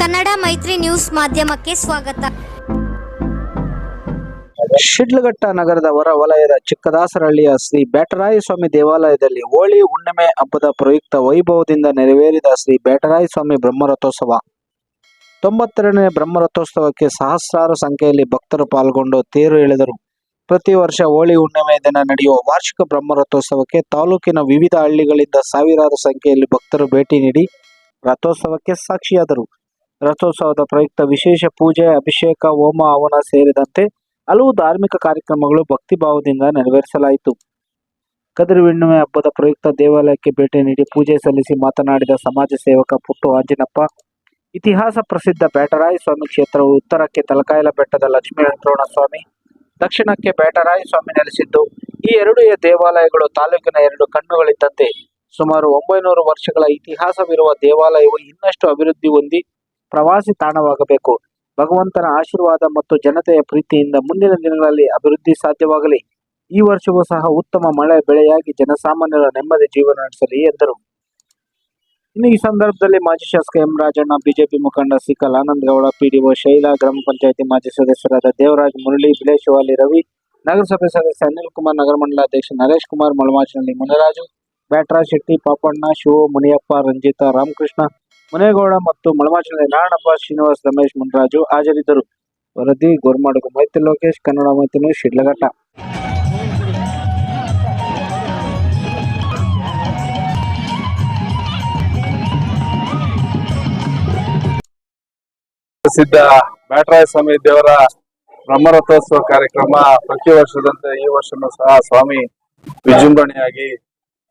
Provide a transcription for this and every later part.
ಕನ್ನಡ ಮೈತ್ರಿ ನ್ಯೂಸ್ ಮಾಧ್ಯಮಕ್ಕೆ ಸ್ವಾಗತ. ಶಿಡ್ಲಘಟ್ಟ ನಗರದ ಹೊರ ವಲಯದ ಚಿಕ್ಕದಾಸರಹಳ್ಳಿಯ ಶ್ರೀ ಬ್ಯಾಟರಾಯ ಸ್ವಾಮಿ ದೇವಾಲಯದಲ್ಲಿ ಹೋಳಿ ಹುಣ್ಣಿಮೆ ಹಬ್ಬದ ಪ್ರಯುಕ್ತ ವೈಭವದಿಂದ ನೆರವೇರಿದ ಶ್ರೀ ಬ್ಯಾಟರಾಯ ಸ್ವಾಮಿ ಬ್ರಹ್ಮರಥೋತ್ಸವ. ತೊಂಬತ್ತೆರಡನೇ ಬ್ರಹ್ಮರಥೋತ್ಸವಕ್ಕೆ ಸಹಸ್ರಾರು ಸಂಖ್ಯೆಯಲ್ಲಿ ಭಕ್ತರು ಪಾಲ್ಗೊಂಡು ತೇರು ಎಳೆದರು. ಪ್ರತಿ ವರ್ಷ ಹೋಳಿ ಹುಣ್ಣಿಮೆ ದಿನ ನಡೆಯುವ ವಾರ್ಷಿಕ ಬ್ರಹ್ಮರಥೋತ್ಸವಕ್ಕೆ ತಾಲೂಕಿನ ವಿವಿಧ ಹಳ್ಳಿಗಳಿಂದ ಸಾವಿರಾರು ಸಂಖ್ಯೆಯಲ್ಲಿ ಭಕ್ತರು ಭೇಟಿ ನೀಡಿ ರಥೋತ್ಸವಕ್ಕೆ ಸಾಕ್ಷಿಯಾದರು. ರಥೋತ್ಸವದ ಪ್ರಯುಕ್ತ ವಿಶೇಷ ಪೂಜೆ, ಅಭಿಷೇಕ, ಹೋಮ ಹವನ ಸೇರಿದಂತೆ ಹಲವು ಧಾರ್ಮಿಕ ಕಾರ್ಯಕ್ರಮಗಳು ಭಕ್ತಿಭಾವದಿಂದ ನೆರವೇರಿಸಲಾಯಿತು. ಕದಿರು ಹುಣ್ಣಿಮೆ ಹಬ್ಬದ ಪ್ರಯುಕ್ತ ದೇವಾಲಯಕ್ಕೆ ಭೇಟಿ ನೀಡಿ ಪೂಜೆ ಸಲ್ಲಿಸಿ ಮಾತನಾಡಿದ ಸಮಾಜ ಸೇವಕ ಪುಟ್ಟು ಆಂಜಿನಪ್ಪ, ಇತಿಹಾಸ ಪ್ರಸಿದ್ಧ ಬೇಟರಾಯ ಸ್ವಾಮಿ ಕ್ಷೇತ್ರವು ಉತ್ತರಕ್ಕೆ ತಲಕಾಯಲ ಬೆಟ್ಟದ ಲಕ್ಷ್ಮೀ ವೆಂಕಟರಮಣ ಸ್ವಾಮಿ ದಕ್ಷಿಣಕ್ಕೆ ಬೇಟರಾಯ ಸ್ವಾಮಿ ನೆಲೆಸಿದ್ದು. ಈ ಎರಡೂ ದೇವಾಲಯಗಳು ತಾಲೂಕಿನ ಎರಡು ಕಣ್ಣುಗಳಿದ್ದಂತೆ ಸುಮಾರು ಒಂಬೈನೂರು ವರ್ಷಗಳ ಇತಿಹಾಸವಿರುವ ದೇವಾಲಯವು ಇನ್ನಷ್ಟು ಅಭಿವೃದ್ಧಿ ಹೊಂದಿ ಪ್ರವಾಸಿ ತಾಣವಾಗಬೇಕು. ಭಗವಂತನ ಆಶೀರ್ವಾದ ಮತ್ತು ಜನತೆಯ ಪ್ರೀತಿಯಿಂದ ಮುಂದಿನ ದಿನಗಳಲ್ಲಿ ಅಭಿವೃದ್ಧಿ ಸಾಧ್ಯವಾಗಲಿ. ಈ ವರ್ಷವೂ ಸಹ ಉತ್ತಮ ಮಳೆ ಬೆಳೆಯಾಗಿ ಜನಸಾಮಾನ್ಯರ ನೆಮ್ಮದಿ ಜೀವನ ನಡೆಸಲಿ ಎಂದರು. ಇನ್ನು ಈ ಸಂದರ್ಭದಲ್ಲಿ ಮಾಜಿ ಶಾಸಕ ಎಂ ರಾಜಣ್ಣ, ಬಿಜೆಪಿ ಮುಖಂಡ ಸಿಕಲ್ ಆನಂದ್ ಗೌಡ ಪಿಡಿಒ ಶೈಲಾ, ಗ್ರಾಮ ಪಂಚಾಯತಿ ಮಾಜಿ ಸದಸ್ಯರಾದ ದೇವರಾಜ್ ಮುರಳಿ ಬಿಲೇಶವಾಲಿ ರವಿ, ನಗರಸಭೆ ಸದಸ್ಯ ಅನಿಲ್ ಕುಮಾರ್, ನಗರ ಮಂಡಲ ಅಧ್ಯಕ್ಷ ನರೇಶ್ ಕುಮಾರ್, ಮಳಮಾಚಿನಲ್ಲಿ ಮುನಿರಾಜು ಬ್ಯಾಟ್ರಾ, ಶೆಟ್ಟಿ, ಪಾಪಣ್ಣ, ಶಿವ, ಮುನಿಯಪ್ಪ, ರಂಜಿತಾ, ರಾಮಕೃಷ್ಣ, ಮುನೇಗೌಡ ಮತ್ತು ಮಳಮಾಚಿನಲ್ಲಿ ನಾರಾಯಣಪ್ಪ, ಶ್ರೀನಿವಾಸ್, ರಮೇಶ್, ಮುನ್ರಾಜು ಹಾಜರಿದ್ದರು. ವರದಿ, ಗೋರ್ಮಾಡುಗು, ಮೈತ್ರಿ ಲೋಕೇಶ್, ಕನ್ನಡ ಮೈತ್ರಿ ಶಿಡ್ಲಘಟ್ಟ. ಪ್ರಸಿದ್ಧ ಬ್ಯಾಟರಾಯ ಸ್ವಾಮಿ ದೇವರ ಬ್ರಹ್ಮರಥೋತ್ಸವ ಕಾರ್ಯಕ್ರಮ ಪ್ರತಿ ವರ್ಷದಂತೆ ಈ ವರ್ಷನೂ ಸಹ ಸ್ವಾಮಿ ವಿಜೃಂಭಣೆಯಾಗಿ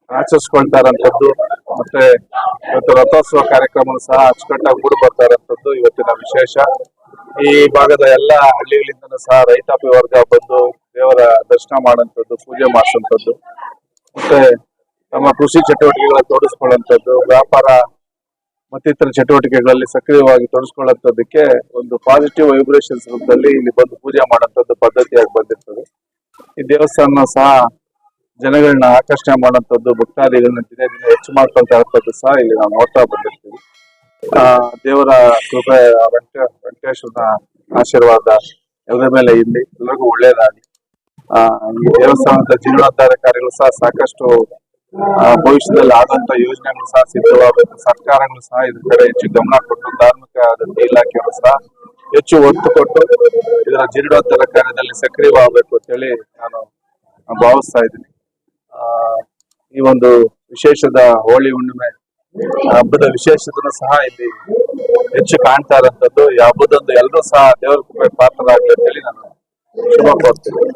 ಆಚರಿಸ್ಕೊಳ್ತಾ ಇರೋಂಥದ್ದು ಮತ್ತೆ ಇವತ್ತು ರಥೋತ್ಸವ ಕಾರ್ಯಕ್ರಮ ಸಹ ಅಚ್ಚುಕಟ್ಟಾಗಿ ಮೂಡಿ ಬರ್ತಾ ಇರೋಂಥದ್ದು ಇವತ್ತಿನ ವಿಶೇಷ. ಈ ಭಾಗದ ಎಲ್ಲ ಹಳ್ಳಿಗಳಿಂದ ಸಹ ರೈತಾಪಿ ವರ್ಗ ಬಂದು ದೇವರ ದರ್ಶನ ಮಾಡುವಂಥದ್ದು, ಪೂಜೆ ಮಾಡಿಸುವಂಥದ್ದು, ಮತ್ತೆ ತಮ್ಮ ಕೃಷಿ ಚಟುವಟಿಕೆಗಳ ತೊಡಗಿಸ್ಕೊಳ್ಳುವಂಥದ್ದು ವ್ಯಾಪಾರ ಮತ್ತಿತರ ಚಟುವಟಿಕೆಗಳಲ್ಲಿ ಸಕ್ರಿಯವಾಗಿ ತೊಡಗಿಸ್ಕೊಳ್ಳುವಂಥದ್ದಕ್ಕೆ ಒಂದು ಪಾಸಿಟಿವ್ ವೈಬ್ರೇಷನ್ಸ್ ರೂಪದಲ್ಲಿ ಇಲ್ಲಿ ಬಂದು ಪೂಜೆ ಮಾಡುವಂಥದ್ದು ಪದ್ಧತಿಯಾಗಿ ಬಂದಿರ್ತದೆ. ಈ ದೇವಸ್ಥಾನ ಸಹ ಜನಗಳನ್ನ ಆಕರ್ಷಣೆ ಮಾಡುವಂಥದ್ದು, ಭಕ್ತಾದಿಗಳನ್ನ ದಿನೇ ದಿನ ಹೆಚ್ಚು ಮಾಡ್ಕೊಳ್ತಾ ಇರ್ತದ್ದು ಸಹ ಇಲ್ಲಿ ನಾವು ನೋಡ್ತಾ ಬಂದಿರ್ತೀವಿ. ಆ, ದೇವರ ಕೃಪೆ, ವೆಂಕ ವೆಂಕಟ ವೆಂಕಟೇಶ್ವರನ ಆಶೀರ್ವಾದ ಎಲ್ಲರ ಮೇಲೆ ಇಲ್ಲಿ ಎಲ್ಲರಿಗೂ ಒಳ್ಳೇದಾಗಿ ಆ, ಈ ದೇವಸ್ಥಾನದ ಜೀರ್ಣೋದ್ಧಾರ ಕಾರ್ಯಗಳು ಸಹ ಸಾಕಷ್ಟು ಭವಿಷ್ಯದಲ್ಲಿ ಆದಂತ ಯೋಜನೆಗಳು ಸಹ ಸಿದ್ಧವಾಗಬೇಕು ಸರ್ಕಾರಗಳು ಸಹ ಇದ್ರ ಕಡೆ ಹೆಚ್ಚು ಗಮನ ಕೊಟ್ಟು, ಧಾರ್ಮಿಕ ಇಲಾಖೆಗಳು ಸಹ ಹೆಚ್ಚು ಒತ್ತು ಕೊಟ್ಟು ಇದರ ಜೀರ್ಣೋದ್ಧಾರ ಕಾರ್ಯದಲ್ಲಿ ಸಕ್ರಿಯವಾಗಬೇಕು ಅಂತ ಹೇಳಿ ನಾನು ಭಾವಿಸ್ತಾ ಇದ್ದೀನಿ. ಈ ಒಂದು ವಿಶೇಷದ ಹೋಳಿ ಹುಣ್ಣಿಮೆ ಹಬ್ಬದ ವಿಶೇಷತೆನೂ ಸಹ ಇಲ್ಲಿ ಹೆಚ್ಚು ಕಾಣ್ತಾ ಇರೋಂಥದ್ದು ಈ ಹಬ್ಬದಂದು ಎಲ್ಲರೂ ಸಹ ದೇವರ ಕೃಪೆ ಪಾತ್ರರಾಗಲಿ ಅಂತ ಹೇಳಿ ನಾನು ಶುಭ ಕೋರ್ತೀನಿ.